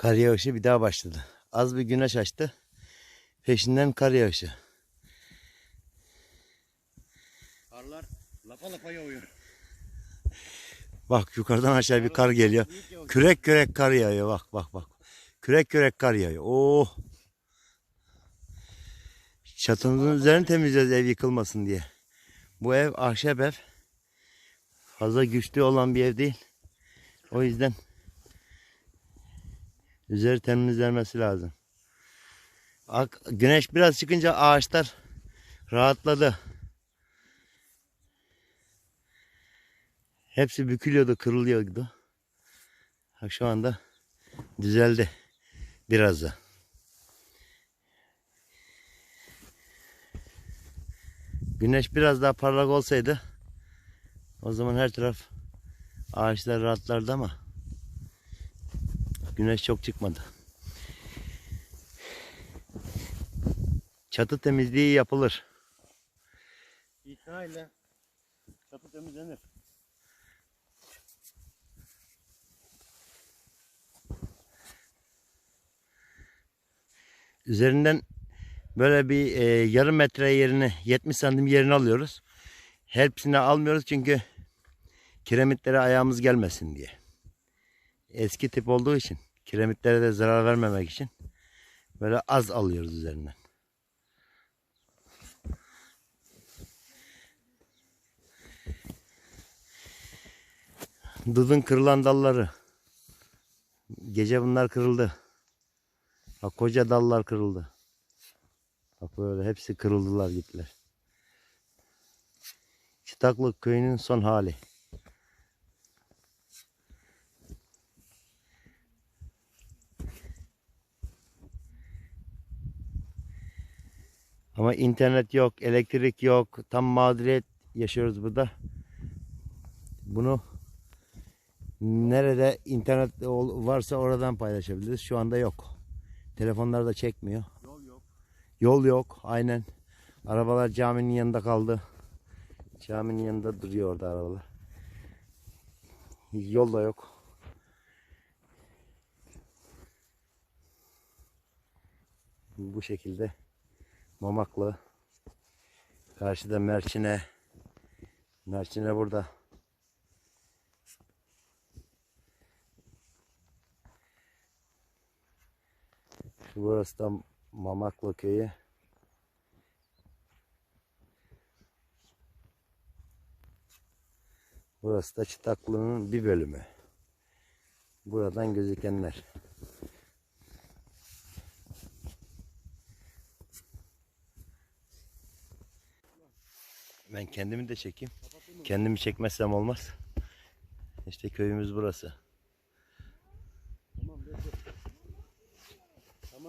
Kar yağışı bir daha başladı. Az bir güneş açtı. Peşinden kar yağışı. Karlar lapa lapa yağıyor. Bak yukarıdan aşağı bir kar geliyor. Kürek kürek kar yağıyor. Bak bak bak. Kürek kürek kar yağıyor. Oh. Çatımızın üzerini temizleyeceğiz ev yıkılmasın diye. Bu ev ahşap ev. Fazla güçlü olan bir ev değil. O yüzden üzeri temizlenmesi lazım. Ak- Güneş biraz çıkınca ağaçlar rahatladı. Hepsi bükülüyordu, kırılıyordu. Ha, şu anda düzeldi biraz da. Güneş biraz daha parlak olsaydı o zaman her taraf ağaçlar rahatlardı ama güneş çok çıkmadı. Çatı temizliği yapılır. İtinayla çatı temizlenir. Üzerinden böyle bir e, yarım metre yerini 70 santim yerini alıyoruz. Hepsini almıyoruz çünkü kiremitlere ayağımız gelmesin diye. Eski tip olduğu için kiremitlere de zarar vermemek için böyle az alıyoruz üzerinden. Dudun kırılan dalları. Gece bunlar kırıldı. Bak koca dallar kırıldı. Bak böyle hepsi kırıldılar gittiler. Çıtaklık köyünün son hali. Ama internet yok, elektrik yok. Tam mağduriyet yaşıyoruz burada. Bunu nerede internet varsa oradan paylaşabiliriz. Şu anda yok. Telefonlar da çekmiyor. Yol yok. Yol yok. Aynen. Arabalar caminin yanında kaldı. Caminin yanında duruyor orada arabalar. Yol da yok. Bu şekilde Mamaklı. Karşıda Merçine. Merçine burada. Burası da Mamaklı köyü. Burası da Çıtaklı'nın bir bölümü. Buradan gözükenler. Ben kendimi de çekeyim. Kendimi çekmezsem olmaz. İşte köyümüz burası. Tamam.